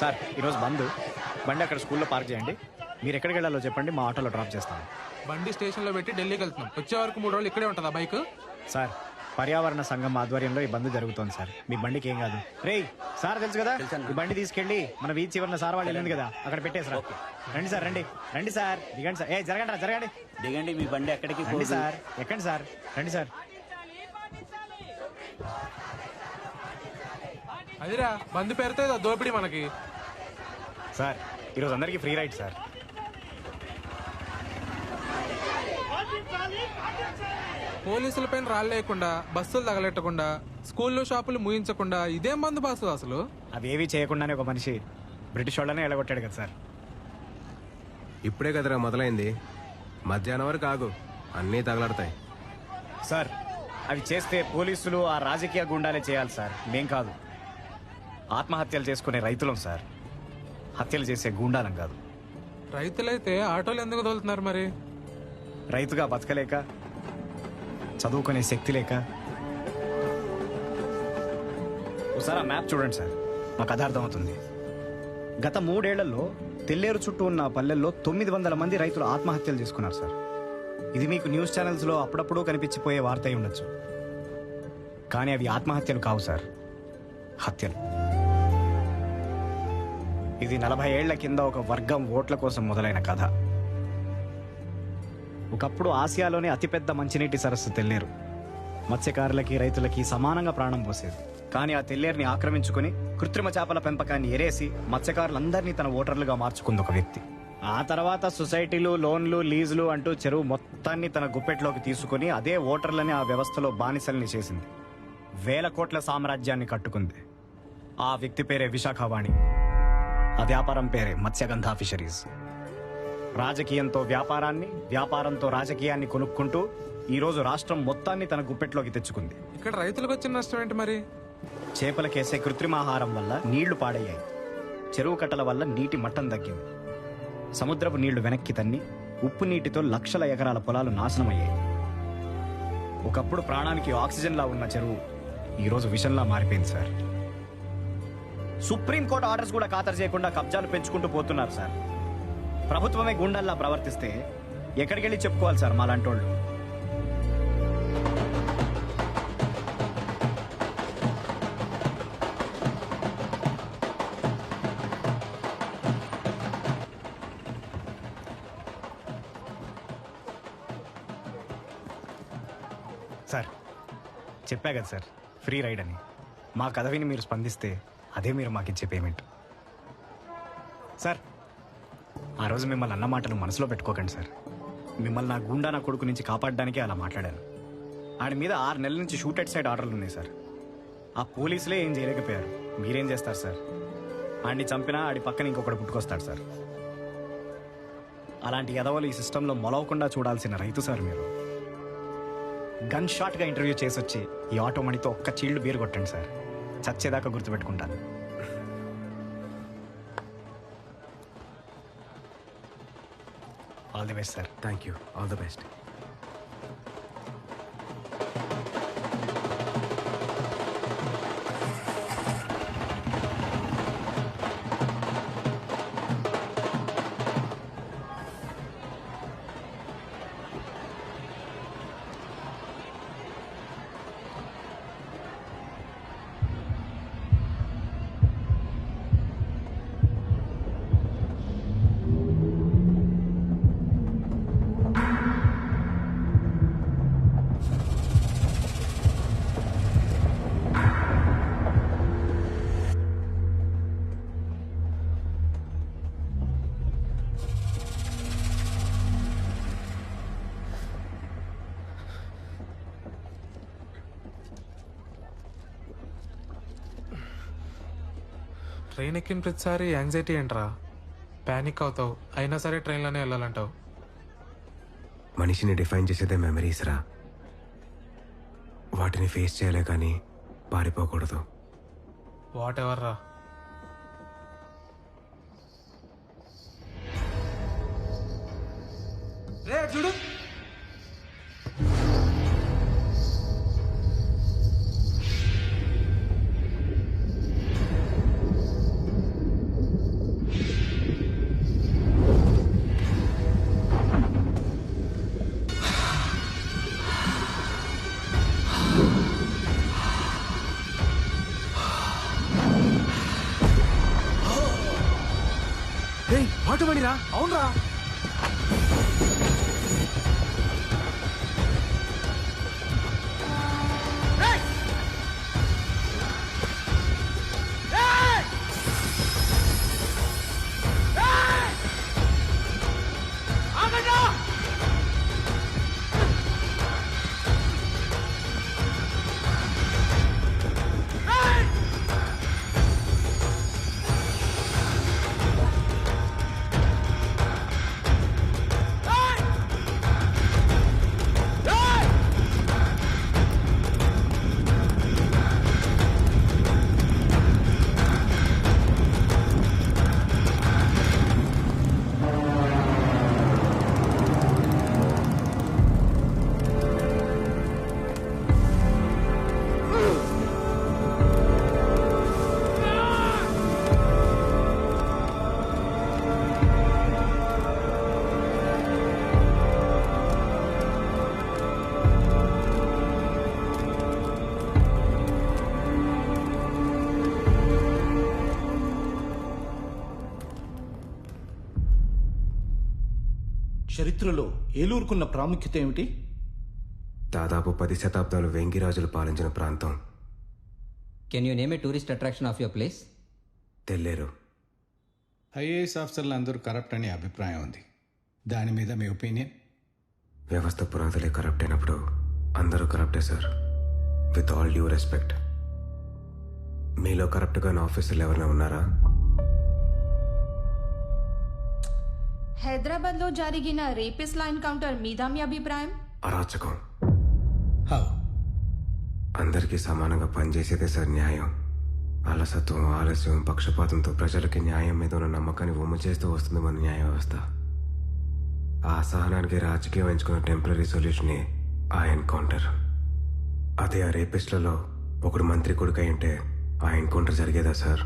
Sir ఈరోజు బంద్. బండి అక్కడ స్కూల్లో పార్క్ చేయండి. మీరు ఎక్కడికి వెళ్ళాలో చెప్పండి మా ఆటోలో డ్రాప్ చేస్తాను. బండి స్టేషన్లో పెట్టి ఢిల్లీకి వెళ్తున్నాం. వచ్చే వరకు మూడు రోజులు ఇక్కడే ఉంటుందా బైక్? సార్ పర్యావరణ సంఘం ఆధ్వర్యంలో ఈ బంద్ జరుగుతోంది సార్. మీ బండికి ఏం కాదు. రేయ్ సార్ తెలుసు కదా? ఈ బండి తీసుకెళ్ళి మన వీధి చివరిన సార్ వాళ్ళు వెళ్ళింది కదా అక్కడ పెట్టేసరా రండి సార్ రండి. రండి సార్. దిగండి సార్. ఏ జరగండి రా, జరగండి. దిగండి మీ బండి ఎక్కడికి రండి సార్. ఎక్కండి సార్. రండి సార్. అదిరా బండి పేరుతో ఏదో దోపిడీ మనకి. సార్ ఈరోజు అందరికీ ఫ్రీ రైడ్ సార్. పోలీసుల పైన రాళ్ళేయకుండా బస్సులు తగలెట్టకుండా స్కూల్లో షాపులు ముయించకుండా ఇదేం బంద్ బాసు అసలు? అవేవి చేయకుండానే ఒక మనిషి బ్రిటిష్ వాళ్ళనే ఎలగొట్టాడు కదా సార్. ఇప్పుడే కదరా మొదలైంది. మధ్యాహ్నం వరకు ఆగు అన్నీ తగలడతాయి. సార్ అవి చేస్తే పోలీసులు ఆ రాజకీయ గుండాలే చేయాలి సార్. మేం కాదు. ఆత్మహత్యలు చేసుకునే రైతులం సార్. హత్యలు చేసే గూండాలం కాదు. రైతులైతే ఆటోలు ఎందుకు తోలుతున్నారు మరి? రైతుగా బతకలేక చదువుకునే శక్తి లేక. ఒకసారి ఆ మ్యాప్ చూడండి సార్. మాకు అది అర్థమవుతుంది. గత మూడేళ్ళలో తెల్లేరు చుట్టూ ఉన్న పల్లెల్లో తొమ్మిది వందల మంది రైతులు ఆత్మహత్యలు చేసుకున్నారు సార్. ఇది మీకు న్యూస్ ఛానల్స్లో అప్పుడప్పుడు కనిపించిపోయే వార్త అయి ఉండొచ్చు. కానీ అవి ఆత్మహత్యలు కావు సార్. హత్యలు. ఇది నలభై ఏళ్ళ కింద ఒక వర్గం ఓట్ల కోసం మొదలైన కథ. ఒకప్పుడు ఆసియాలోనే అతిపెద్ద మంచినీటి సరస్సు తెల్లేరు. మత్స్యకారులకి రైతులకి సమానంగా ప్రాణం పోసేది. కానీ ఆ తెల్లేరుని ఆక్రమించుకుని కృత్రిమ చేపల పెంపకాన్ని ఎరేసి మత్స్యకారులందరినీ తన ఓటర్లుగా మార్చుకుంది ఒక వ్యక్తి. ఆ తర్వాత సొసైటీలు లోన్లు లీజులు అంటూ చెరువు మొత్తాన్ని తన గుప్పెట్లోకి తీసుకుని అదే ఓటర్లని ఆ వ్యవస్థలో బానిసల్ని చేసింది. వేల కోట్ల సామ్రాజ్యాన్ని కట్టుకుంది. ఆ వ్యక్తి పేరే విశాఖవాణి. ఆ వ్యాపారం పేరే మత్స్యగంధ ఫిషరీస్. రాజకీయంతో వ్యాపారాన్ని వ్యాపారంతో రాజకీయాన్ని కొనుక్కుంటూ ఈ రోజు రాష్ట్రం మొత్తాన్ని తన గుప్పెట్లోకి తెచ్చుకుంది. ఇక్కడ రైతులకు వచ్చిన నష్టం ఏంటి మరి? చేపలకేసే కృత్రిమాహారం వల్ల నీళ్ళు పాడయ్యాయి. చెరువు కట్టల వల్ల నీటి మట్టం తగ్గింది. సముద్రపు నీళ్ళు వెనక్కి తన్ని ఉప్పు నీటితో లక్షల ఎకరాల పొలాలు నాశనమయ్యాయి. ఒకప్పుడు ప్రాణానికి ఆక్సిజన్లా ఉన్న చెరువు ఈరోజు విషంలా మారిపోయింది సార్. సుప్రీంకోర్టు ఆర్డర్స్ కూడా ఖాతరు చేయకుండా కబ్జాలు పెంచుకుంటూ పోతున్నారు సార్. ప్రభుత్వమే గుండల్లా ప్రవర్తిస్తే ఎక్కడికి వెళ్ళి చెప్పుకోవాలి సార్ మాలాంటోళ్ళు. సార్ చెప్పా కదా సార్ ఫ్రీ రైడ్ అని. మా కథ విని మీరు స్పందిస్తే అదే మీరు మాకు ఇచ్చే పేమెంట్ సార్ ఆ రోజు మిమ్మల్ని అన్న మాటలు మనసులో పెట్టుకోకండి సార్. మిమ్మల్ని నా గుండా నా కొడుకు నుంచి కాపాడడానికే అలా మాట్లాడాను. ఆడి మీద ఆరు నెలల నుంచి షూట్ అట్ సైడ్ ఆర్డర్లు ఉన్నాయి సార్. ఆ పోలీసులే ఏం చేయలేకపోయారు. మీరేం చేస్తారు సార్? ఆడిని చంపినా ఆడి పక్కన ఇంకొకటి పుట్టుకొస్తాడు సార్. అలాంటి ఎదవలు ఈ సిస్టంలో మొలవకుండా చూడాల్సిన రైతు సార్ మీరు. గన్ షాట్గా ఇంటర్వ్యూ చేసి వచ్చి ఈ ఆటోమణితో ఒక్క చీళ్ళు బీరు కొట్టండి సార్. చచ్చేదాకా గుర్తుపెట్టుకుంటాను. All the best sir thank you all the best train ఎక్కిన ప్రతిసారి యాంగ్జైటీ ఏంట్రా? ప్యానిక్ అవుతావు. అయినా సరే ట్రైన్లోనే వెళ్ళాలంటావు. మనిషిని డిఫైన్ చేసేదే మెమరీస్ రా. వాటిని ఫేస్ చేయలే కానీ పారిపోకూడదు. వాట్ ఎవర్ రా రే చూడు. ఆటోమేటిక్ రా అవునరా. చరిత్రలో ఏలూరుకున్న ప్రాముఖ్యత ఏమిటి? దాదాపు పది శతాబ్దాలు వెంగిరాజులు పాలించిన ప్రాంతం. Can you name a tourist attraction of your place Telleru. IAS ఆఫీసర్లు అందరూ కరప్ట్ అనే అభిప్రాయం ఉంది. దాని మీద మీ ఒపీనియన్? వ్యవస్థ పునాదులే కరప్ట్ అయినప్పుడు అందరూ కరప్టే sir with all due respect మీలో కరప్ట్గా ఆఫీసర్లు ఎవరైనా ఉన్నారా? హైదరాబాద్లో జరిగిన రేపిస్ట్ల ఎన్కౌంటర్ మీద మీ అభిప్రాయం? అరాచకం. హౌ? అందరికీ సమానంగా పనిచేసేదే సార్ న్యాయం. అలసత్వం ఆలస్యం పక్షపాతంతో ప్రజలకి న్యాయం మీద ఉన్న నమ్మకాన్ని ఉమ్మ చేస్తూ వస్తుంది మన న్యాయ వ్యవస్థ. ఆ అసహనానికి రాజకీయం ఎంచుకున్న టెంపరీ సొల్యూషనే ఆ ఎన్కౌంటర్. అదే ఆ రేపిస్ట్లలో ఒకడు మంత్రి కొడుకు అయి ఉంటే ఆ ఎన్కౌంటర్ జరిగేదా సార్?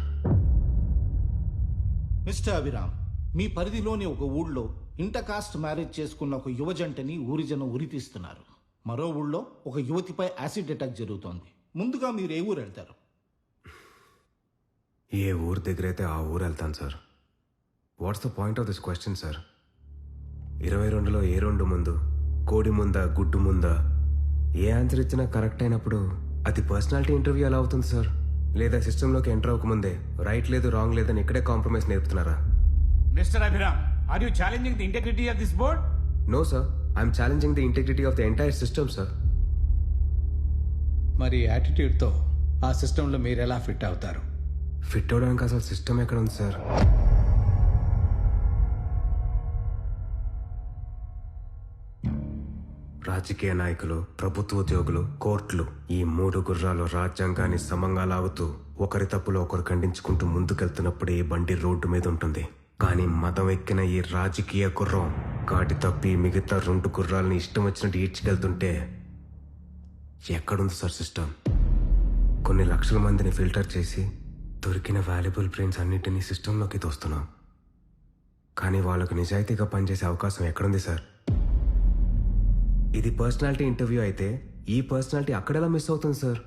మిస్టర్ అభిరామ్ మీ పరిధిలోని ఒక ఊళ్ళో ఇంటర్ కాస్ట్ మ్యారేజ్ చేసుకున్న ఒక యువ జంటని ఊరి జనం ఉరితీస్తున్నారు. మరో ఊళ్ళో ఒక యువతిపై యాసిడ్ అటాక్ జరుగుతోంది. ముందుగా మీరు ఏ ఊరు వెళ్తారు? ఏ ఊరు దగ్గరైతే ఆ ఊరు వెళ్తాను sir. What's the point of this question sir? ఇరవై రెండులో ఏ రెండు ముందు కోడి ముందా గుడ్డు ముందా? ఏ ఆన్సర్ ఇచ్చినా కరెక్ట్ అయినప్పుడు అది పర్సనాలిటీ ఇంటర్వ్యూ ఎలా అవుతుంది సార్? లేదా సిస్టంలోకి ఎంటర్ అవ్వకముందే రైట్ లేదు రాంగ్ లేదని ఇక్కడే కాంప్రమైజ్ నేర్పుతున్నారా? Mr. Abhiram, are you challenging the integrity of this board? No sir I'm challenging the integrity of the entire system sir మరి యాటిట్యూడ్తో ఆ సిస్టంలో మీరు ఎలా ఫిట్ అవుతారు ఫిట్ అవడానికి అసలు సిస్టమ్ ఎక్కడ ఉంది సార్ రాజకీయ నాయకులు ప్రభుత్వ ఉద్యోగులు కోర్టులు ఈ మూడు గుర్రాలు రాజ్యాంగాన్ని సమంగా లాగుతూ ఒకరి తప్పులు ఒకరు ఖండించుకుంటూ ముందుకెళ్తున్నప్పుడు ఈ బండి రోడ్డు మీద ఉంటుంది కానీ మతం ఎక్కిన ఈ రాజకీయ గుర్రం కాటి తప్పి మిగతా రెండు గుర్రాలని ఇష్టం వచ్చినట్టు ఈడ్చుకెళ్తుంటే ఎక్కడుంది సార్ సిస్టమ్? కొన్ని లక్షల మందిని ఫిల్టర్ చేసి దొరికిన వాల్యుబుల్ బ్రెయిన్స్ అన్నిటినీ సిస్టంలోకి తోస్తున్నాం. కానీ వాళ్ళకు నిజాయితీగా పనిచేసే అవకాశం ఎక్కడుంది సార్? ఇది పర్సనాలిటీ ఇంటర్వ్యూ అయితే ఈ పర్సనాలిటీ అక్కడెలా మిస్ అవుతుంది సార్?